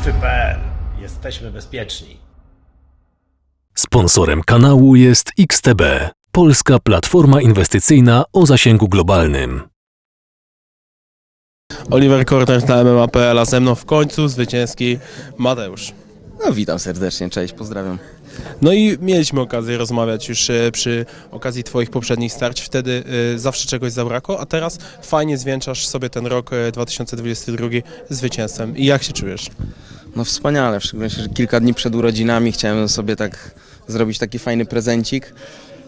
Strefy.pl. Jesteśmy bezpieczni. Sponsorem kanału jest XTB, polska platforma inwestycyjna o zasięgu globalnym. Oliver Korner na MMA.pl, a ze mną w końcu zwycięski Mateusz. No witam serdecznie, cześć, pozdrawiam. No i mieliśmy okazję rozmawiać już e, przy okazji Twoich poprzednich starć, wtedy e, zawsze czegoś zabrakło, a teraz fajnie zwieńczasz sobie ten rok e, 2022 zwycięstwem. I jak się czujesz? No wspaniale, w szczególności, że kilka dni przed urodzinami chciałem sobie tak zrobić taki fajny prezencik.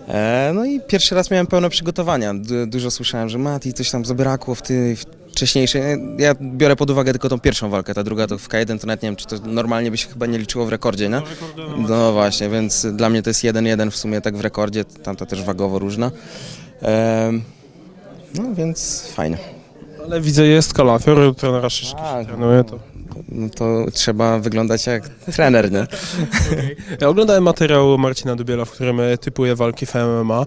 E, no i pierwszy raz miałem pełne przygotowania. Du- dużo słyszałem, że Mati, coś tam zabrakło w tej wcześniejszej. Ja biorę pod uwagę tylko tą pierwszą walkę, ta druga to w K1 to nawet nie wiem, czy to normalnie by się chyba nie liczyło w rekordzie, nie? No właśnie, więc dla mnie to jest 1-1 w sumie tak w rekordzie, tamta też wagowo różna. E, no więc fajnie. Ale widzę, jest kalafior, trenera Szyszki Tak. trenuje to. No to trzeba wyglądać jak trener, nie? Ja oglądałem materiał Marcina Dubiela, w którym e, typuje walki w MMA.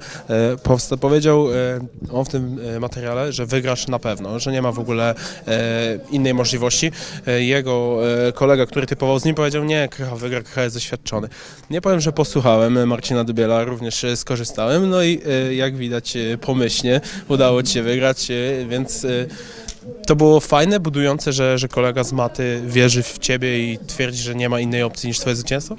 E, powiedział e, on w tym e, materiale, że wygrasz na pewno, że nie ma w ogóle e, innej możliwości. E, jego e, kolega, który typował z nim, powiedział, nie, Krycha wygra, Krycha jest doświadczony. Nie powiem, że posłuchałem Marcina Dubiela, również e, skorzystałem, no i e, jak widać pomyślnie udało Ci się wygrać, e, więc... E, to było fajne, budujące, że, że kolega z maty wierzy w ciebie i twierdzi, że nie ma innej opcji niż twoje zwycięstwo?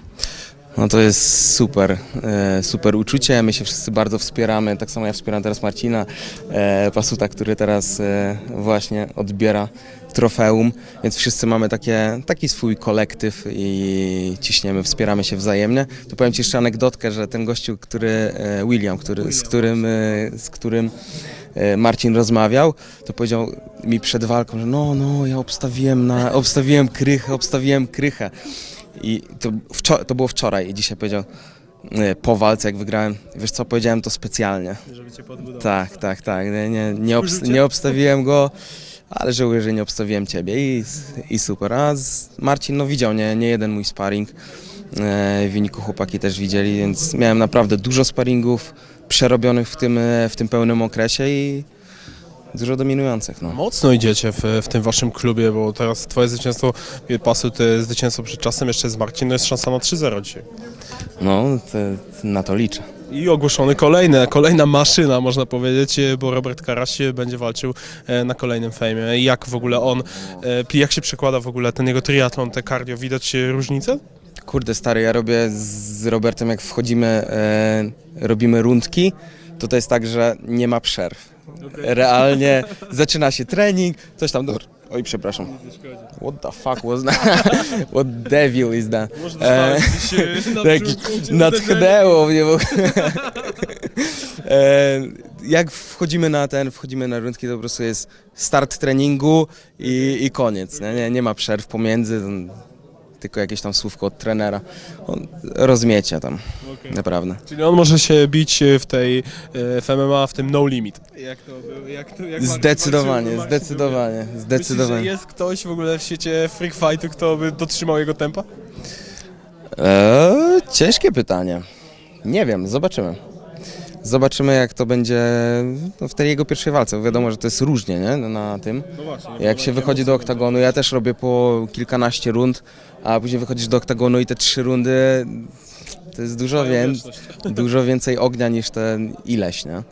No to jest super, e, super uczucie. My się wszyscy bardzo wspieramy. Tak samo ja wspieram teraz Marcina e, Pasuta, który teraz e, właśnie odbiera trofeum, więc wszyscy mamy takie, taki swój kolektyw i ciśniemy, wspieramy się wzajemnie. To powiem Ci jeszcze anegdotkę, że ten gościu, który, William, który, z którym, z którym Marcin rozmawiał, to powiedział mi przed walką, że no, no, ja obstawiłem, na, obstawiłem krychę, obstawiłem krychę. I to, to było wczoraj i dzisiaj powiedział e, po walce, jak wygrałem, wiesz co, powiedziałem to specjalnie. Żeby cię podbudować. Tak, tak, tak, nie, nie, nie, obs- nie obstawiłem go, ale żałuję, że nie obstawiłem ciebie i, i super. A Marcin, no widział nie, nie jeden mój sparring, e, w wyniku chłopaki też widzieli, więc miałem naprawdę dużo sparingów przerobionych w tym, e, w tym pełnym okresie i dużo dominujących, no. Mocno idziecie w, w tym waszym klubie, bo teraz twoje zwycięstwo e, pasu, to zwycięstwo przed czasem jeszcze z Marcin, no jest szansa na 3-0 dzisiaj. No, to, na to liczę. I ogłoszony kolejny, kolejna maszyna, można powiedzieć, e, bo Robert Karaś e, będzie walczył e, na kolejnym fejmie. Jak w ogóle on, e, jak się przekłada w ogóle ten jego triatlon, te cardio, widać e, różnicę? Kurde stary, ja robię z Robertem jak wchodzimy, e, robimy rundki, to to jest tak, że nie ma przerw. Realnie zaczyna się trening, coś tam, dobra, oj przepraszam. What the fuck was that? What devil is that? E, natchnęło mnie. Bo... e, jak wchodzimy na ten, wchodzimy na rundki, to po prostu jest start treningu i, i koniec. Nie? Nie, nie ma przerw pomiędzy, tylko jakieś tam słówko od trenera. On rozmiecia tam, naprawdę. Czyli on może się bić e, w tej e, w MMA, w tym no limit. Jak to, jak to, jak Zdecydowanie, zdecydowanie, Myślisz, że zdecydowanie. jest ktoś w ogóle w świecie freak fightu, kto by dotrzymał jego tempa? Eee, ciężkie pytanie. Nie wiem, zobaczymy. Zobaczymy jak to będzie no, w tej jego pierwszej walce. Wiadomo, że to jest różnie nie? na tym. No właśnie. Jak się wychodzi do oktagonu, ja też robię po kilkanaście rund, a później wychodzisz do oktagonu i te trzy rundy to jest dużo, wię- dużo więcej ognia niż ten ileś, nie?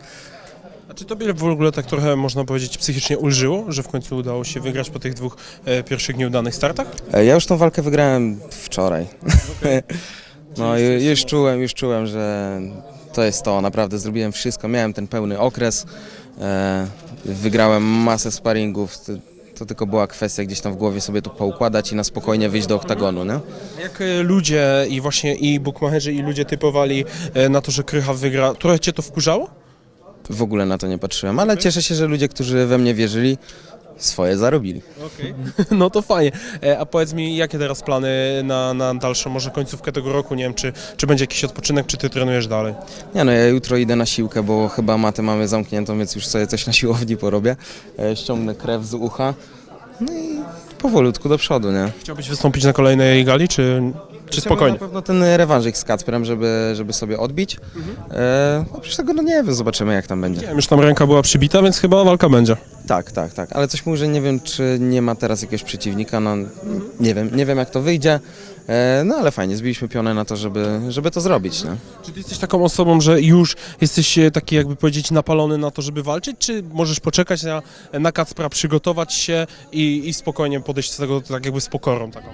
A czy tobie w ogóle tak trochę, można powiedzieć, psychicznie ulżyło, że w końcu udało się wygrać po tych dwóch e, pierwszych nieudanych startach? E, Ja już tą walkę wygrałem wczoraj. No ju- już czułem, już czułem, że to jest to, naprawdę zrobiłem wszystko, miałem ten pełny okres, e, wygrałem masę sparingów, to, tylko była kwestia gdzieś tam w głowie sobie to poukładać i na spokojnie wyjść do oktagonu, nie? Jak e, ludzie i właśnie i bookmacherzy i ludzie typowali e, na to, że Krycha wygra, trochę cię to wkurzało? W ogóle na to nie patrzyłem, ale cieszę się, że ludzie, którzy we mnie wierzyli, swoje zarobili. Okej. No to fajnie. E, A powiedz mi, jakie teraz plany na, na dalszą, może końcówkę tego roku? Nie wiem, czy, czy będzie jakiś odpoczynek, czy ty trenujesz dalej? Nie no, ja jutro idę na siłkę, bo chyba matę mamy zamkniętą, więc już sobie coś na siłowni porobię. E, ściągnę krew z ucha, no i powolutku do przodu, nie? Chciałbyś wystąpić na kolejnej gali, czy Czy spokojnie? Na pewno ten rewanżyk z Kacprem, żeby, żeby sobie odbić. E, oprócz tego, no nie wiem, zobaczymy jak tam będzie. Nie wiem, już tam ręka była przybita, więc chyba walka będzie. Tak, tak, tak, ale coś mówi, że nie wiem, czy nie ma teraz jakiegoś przeciwnika, no nie wiem, nie wiem jak to wyjdzie, e, no ale fajnie, zbiliśmy pionę na to, żeby, żeby to zrobić, no. Czy ty jesteś taką osobą, że już jesteś e, taki jakby powiedzieć napalony na to, żeby walczyć, czy możesz poczekać na, na Kacpra, przygotować się i, i spokojnie podejść do tego tak jakby z pokorą taką?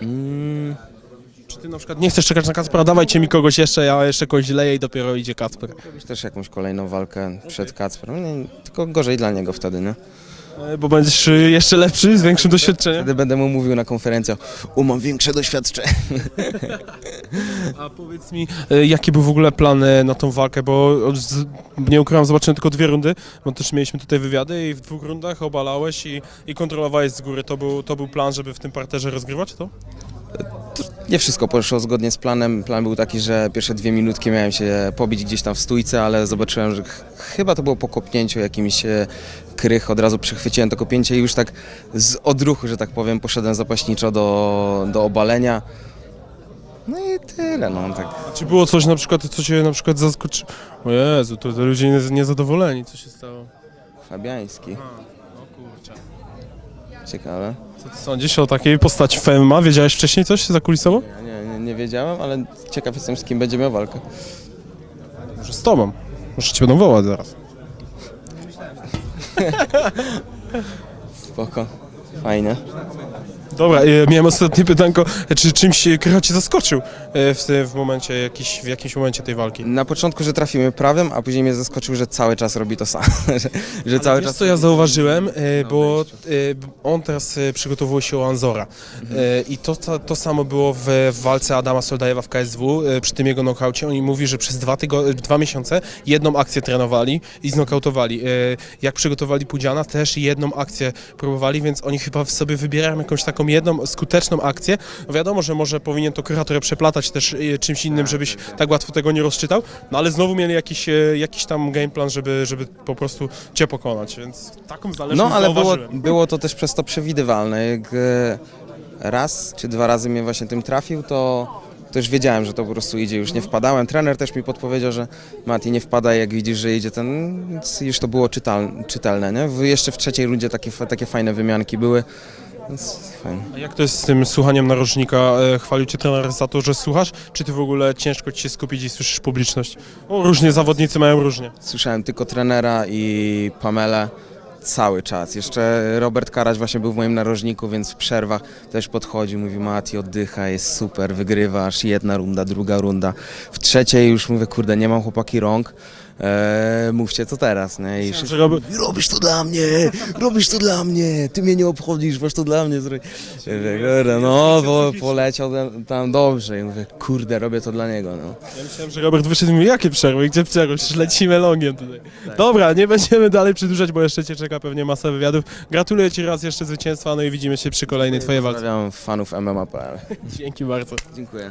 Mm, Czy ty na przykład nie chcesz czekać na Kacpra, dawajcie mi kogoś jeszcze, ja jeszcze kogoś leję i dopiero idzie Kacper. robić też jakąś kolejną walkę przed Kacprem, nie, tylko gorzej dla niego wtedy, nie? E, Bo będziesz e, jeszcze lepszy, z większym doświadczeniem. Wtedy będę mu mówił na konferencjach, o mam większe doświadczenie. A powiedz mi, e, jaki był w ogóle plan e, na tą walkę, bo od- z- nie ukrywam, zobaczyłem tylko dwie rundy, bo też mieliśmy tutaj wywiady i w dwóch rundach obalałeś i, i kontrolowałeś z góry. To był, to był plan, żeby w tym parterze rozgrywać to? Nie wszystko poszło zgodnie z planem. Plan był taki, że pierwsze dwie minutki miałem się pobić gdzieś tam w stójce, ale zobaczyłem, że ch- chyba to było po kopnięciu jakimś krych. Od razu przechwyciłem to kopięcie i już tak z odruchu, że tak powiem, poszedłem zapaśniczo do, do obalenia. No i tyle, no tak. A czy było coś na przykład, co cię na przykład zaskoczy? O Jezu, to, to ludzie nie, niezadowoleni, co się stało? Fabiański, O kurczę. Ciekawe. Co ty sądzisz o takiej postaci w MMA? Wiedziałeś wcześniej coś za kulisowo? Ja nie, nie, nie wiedziałem, ale ciekaw jestem, z kim będzie miał walkę. Może z tobą. Może cię będą wołać zaraz. Spoko, fajnie. Dobra, e, miałem ostatnie pytanko. Czy czymś Krycha cię zaskoczył e, w, tym- w momencie, jakiś, w jakimś momencie tej walki? Na początku, że trafimy prawym, a później mnie zaskoczył, że cały czas robi to samo. że, że cały Wiesz czas co ja zauważyłem, e, bo e, on teraz e, przygotowuje się o Anzora E, i to, to, to samo było w, w walce Adama Soldajewa w KSW, e, przy tym jego nokaucie. Oni mówi, że przez dwa, tygo, dwa miesiące jedną akcję trenowali i znokautowali. E, Jak przygotowali Pudziana, też jedną akcję próbowali, więc oni chyba sobie wybierają jakąś taką jedną skuteczną akcję. No wiadomo, że może powinien to kreator przeplatać też e, czymś innym, żebyś tak łatwo tego nie rozczytał, no ale znowu mieli jakiś, e, jakiś tam game plan, żeby, żeby po prostu cię pokonać, więc taką zależność No, ale było, było to też przez to przewidywalne. Jak e, raz czy dwa razy mnie właśnie tym trafił, to, to już wiedziałem, że to po prostu idzie, już nie wpadałem. Trener też mi podpowiedział, że Mati nie wpadaj, jak widzisz, że idzie ten, więc już to było czytal, czytelne, nie? Jeszcze w trzeciej rundzie takie, takie fajne wymianki były, więc fajnie. A jak to jest z tym słuchaniem narożnika? E, Chwalił cię trener za to, że słuchasz, czy ty w ogóle ciężko ci się skupić i słyszysz publiczność? O, różnie, zawodnicy mają różnie. Słyszałem tylko trenera i Pamelę cały czas. Jeszcze Robert Karać właśnie był w moim narożniku, więc w przerwach też podchodził, mówił Mati oddycha, jest super, wygrywasz, jedna runda, druga runda. W trzeciej już mówię, kurde, nie mam chłopaki rąk, eee, mówcie co teraz, nie? I Że robi... robisz to dla mnie, robisz to dla mnie, ty mnie nie obchodzisz, masz to dla mnie zrobić. Ja mówię, Kurde, no, bo poleciał tam- tam dobrze i mówię, kurde, robię to dla niego, no. Ja myślałem, że Robert wyszedł i mówi, jakie przerwy, gdzie przerwy, przecież lecimy longiem tutaj. Dobra, nie będziemy dalej przedłużać, bo jeszcze cię czeka pewnie masa wywiadów. Gratuluję ci raz jeszcze zwycięstwa, no i widzimy się przy kolejnej twojej walce. Pozdrawiam fanów MMA.pl. Dzięki bardzo. Dziękuję.